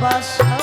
pasar.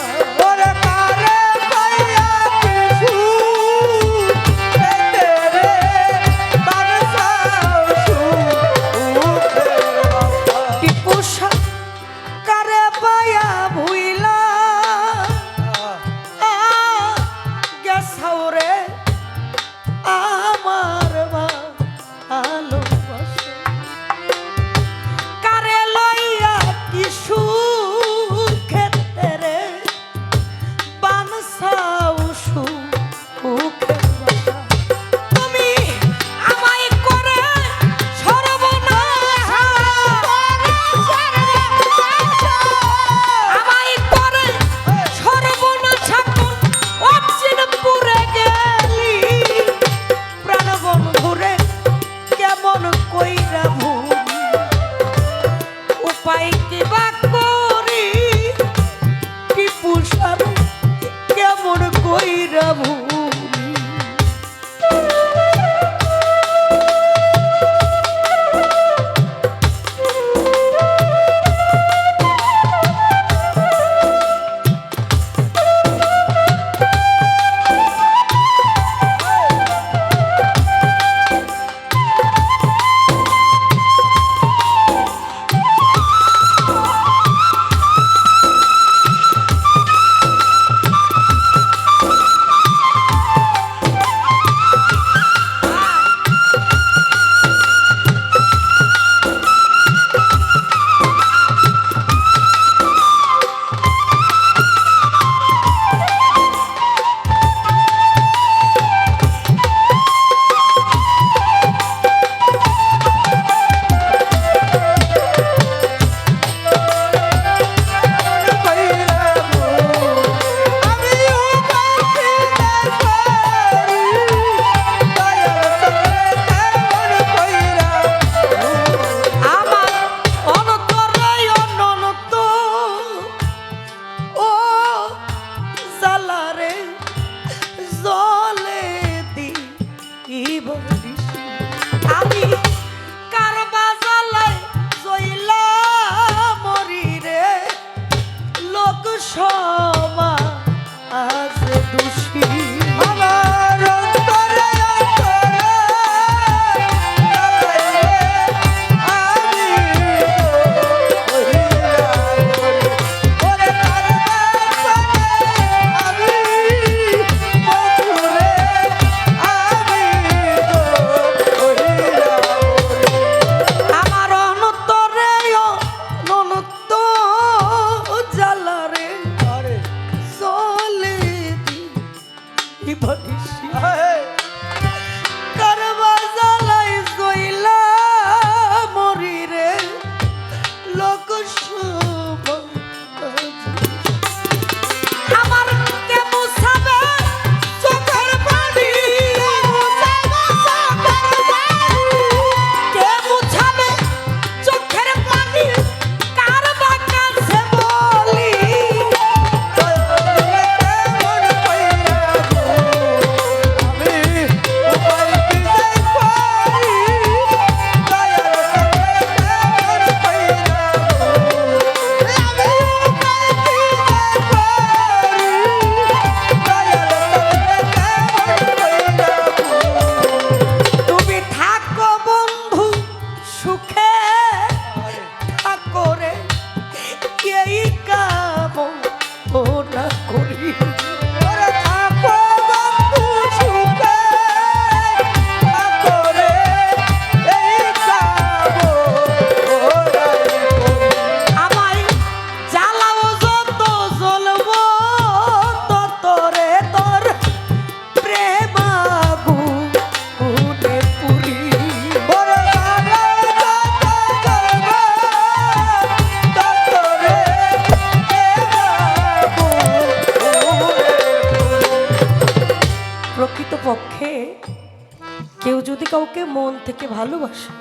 কেউ যদি কাউকে মন থেকে ভালোবাসে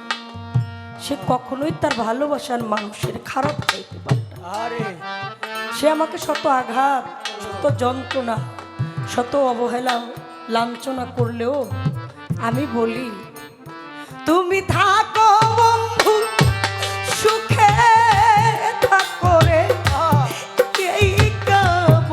সে কখনোই তার ভালোবাসার মানুষের খারাপ চাইতে পারে সে আমাকে শত আঘাত শত যন্ত্রণা শত অবহেলা লাঞ্ছনা করলেও আমি বলি তুমি থাকো বন্ধু সুখে থাকো রে এই কাম